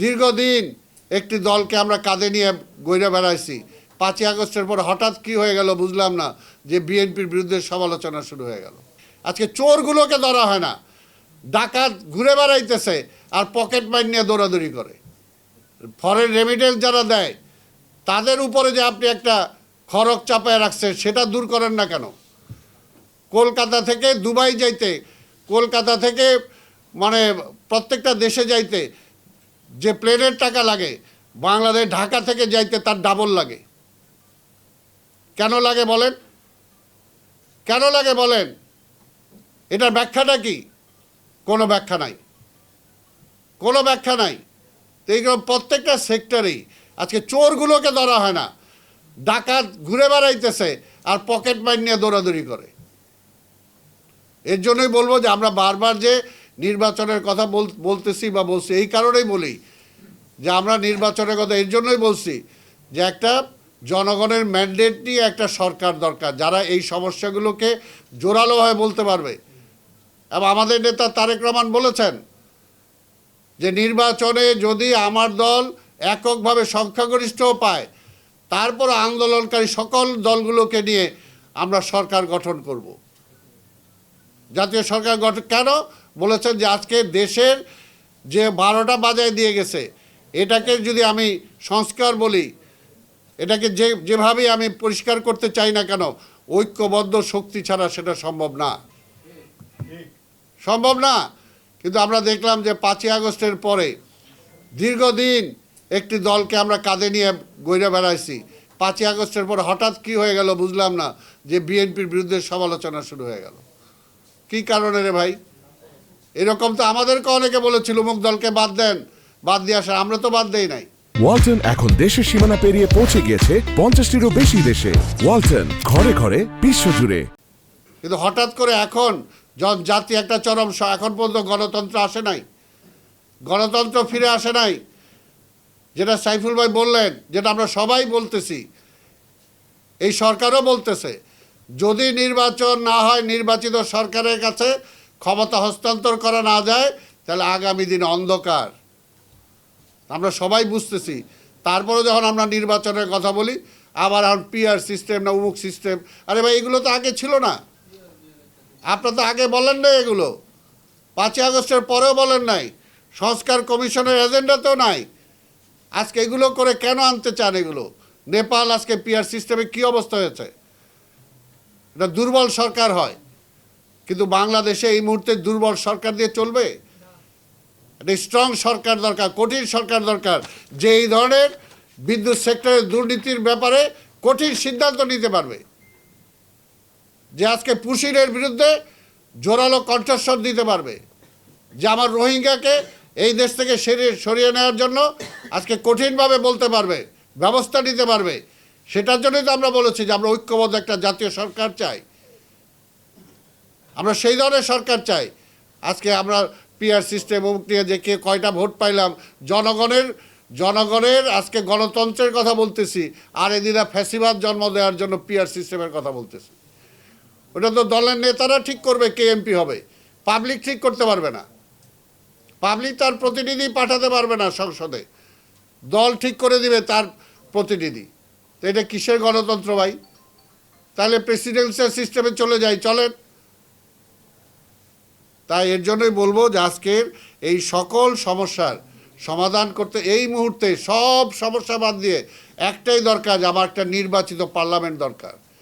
দীর্ঘদিন একটি দলকে আমরা কাঁধে নিয়ে গইরা বেড়াইছি। পাঁচই আগস্টের পর হঠাৎ কি হয়ে গেল বুঝলাম না, যে বিএনপির বিরুদ্ধে সমালোচনা শুরু হয়ে গেল। আজকে চোরগুলোকে ধরা হয় না, ডাকাত ঘুরে বেড়াইতেছে আর পকেট মাইন নিয়ে দৌড়াদৌড়ি করে। ফরেন রেমিটেন্স যারা দেয়, তাদের উপরে যে আপনি একটা খরচ চাপায় রাখছেন, সেটা দূর করেন না কেন? কলকাতা থেকে দুবাই যাইতে, কলকাতা থেকে মানে প্রত্যেকটা দেশে যাইতে যে প্লেনের টাকা লাগে, বাংলাদেশ ঢাকা থেকে যাইতে তার ডাবল লাগে। কেন লাগে বলেন? কেন লাগে বলেন? এটার ব্যাখ্যাটা কি? কোনো ব্যাখ্যা নাই। কোনো ব্যাখ্যা নাই। তো এইগুলো প্রত্যেকটা সেক্টরেই আজকে চোরগুলোকে ধরা হয় না। ডাকাত ঘুরে বেড়াইতেছে আর পকেট মাইন নিয়ে দৌড়াদৌড়ি করে। এর জন্যই বলব যে আমরা বারবার যে নির্বাচনের কথা বল- বলতেছি বা বলছি, এই কারণেই বলি যে আমরা নির্বাচনের কথা, এর জন্যই বলছি যে একটা জনগণের ম্যান্ডেট নিয়ে একটা সরকার দরকার, যারা এই সমস্যাগুলোকে জোরালোভাবে বলতে পারবে। এবং আমাদের নেতা তারেক রহমান বলেছেন যে নির্বাচনে যদি আমার দল এককভাবে সংখ্যাগরিষ্ঠ পায়, তারপর আন্দোলনকারী সকল দলগুলোকে নিয়ে আমরা সরকার গঠন করব। জাতীয় সরকার গঠন কেন? বলেছেন যে আজকে দেশের যে বারোটা বাজায় দিয়ে গেছে, এটাকে যদি আমি সংস্কার বলি, এটাকে যে, যেভাবেই আমি পরিষ্কার করতে চাই না কেন, ঐক্যবদ্ধ শক্তি ছাড়া সেটা সম্ভব না। সম্ভব না। কিন্তু আমরা দেখলাম যে পাঁচই আগস্টের পরে দীর্ঘদিন একটি দলকে আমরা কাঁধে নিয়ে গইরা বেড়াইছি। পাঁচই আগস্টের পর হঠাৎ কি হয়ে গেল বুঝলাম না, যে বিএনপির বিরুদ্ধে সমালোচনা শুরু হয়ে গেল। কি কারণে রে ভাই? এরকম তো আমাদেরকে অনেকে বলেছিল মুখ দলকে বাদ দেন বাদ দিয়ে আসা আমরা তো বাদ দেই নাই। ওয়ালটন এখন দেশের সীমানা পেরিয়ে পৌঁছে গিয়েছে পঞ্চাশটিরও বেশি দেশে। ওয়ালটন ঘরে ঘরে বিশ্বজুড়ে। কিন্তু হঠাৎ করে এখন জাতি একটা চরম এখন পর্যন্ত গণতন্ত্র আসে নাই। গণতন্ত্র ফিরে আসে নাই। যেটা সাইফুল ভাই বললেন যেটা আমরা সবাই বলতেছি এই সরকারও বলতেছে যদি নির্বাচন না হয়, নির্বাচিত সরকারের কাছে ক্ষমতা হস্তান্তর করা না যায়, তাহলে আগামী দিন অন্ধকার। আমরা সবাই বুঝতেছি। তারপরে যখন আমরা নির্বাচনের কথা বলি, আবার এখন পিআর সিস্টেম না উমুক সিস্টেম। আরে ভাই, এগুলো তো আগে ছিল না। আপনার তো আগে বলেন নাই এগুলো। পাঁচই আগস্টের পরেও বলেন নাই। সংস্কার কমিশনের এজেন্ডাতেও নাই। আজকে এগুলো করে কেন আনতে চান এগুলো? নেপাল আজকে পিআর সিস্টেমে কি অবস্থা হয়েছে? এটা দুর্বল সরকার হয়। কিন্তু বাংলাদেশে এই মুহূর্তে দুর্বল সরকার দিয়ে চলবে? একটা স্ট্রং সরকার দরকার, কঠিন সরকার দরকার। যে এই ধরনের বিদ্যুৎ সেক্টরের দুর্নীতির ব্যাপারে কঠিন সিদ্ধান্ত নিতে পারবে। যে আজকে পুশিরের বিরুদ্ধে জোরালো কণ্ঠস্বর দিতে পারবে। যে আমার রোহিঙ্গাকে এই দেশ থেকে সরিয়ে সরিয়ে নেওয়ার জন্য আজকে কঠিনভাবে বলতে পারবে, ব্যবস্থা নিতে পারবে। সেটার জন্যই তো আমরা বলেছি যে আমরা ঐক্যবদ্ধ একটা জাতীয় সরকার চাই। আমরা সেই ধরনের সরকার চাই। আজকে আমরা পিআর সিস্টেম অমুক নিয়ে যে কে কয়টা ভোট পাইলাম, জনগণের জনগণের আজকে গণতন্ত্রের কথা বলতেছি, আর এদিনা ফ্যাসিবাদ জন্ম দেওয়ার জন্য পিআর সিস্টেমের কথা বলতেছি। ওটা তো দলের নেতারা ঠিক করবে, কে এমপি হবে। পাবলিক ঠিক করতে পারবে না। পাবলিক তার প্রতিনিধি পাঠাতে পারবে না সংসদে। দল ঠিক করে দিবে তার প্রতিনিধি। তো এটা কিসের গণতন্ত্র ভাই? তাহলে প্রেসিডেন্সিয়াল সিস্টেমে চলে যাই, চলেন। তাই এর জন্যই বলব যে আজকের এই সকল সমস্যার সমাধান করতে এই মুহূর্তে সব সমস্যা বাদ দিয়ে একটাই দরকার, যে আমার একটা নির্বাচিত পার্লামেন্ট দরকার।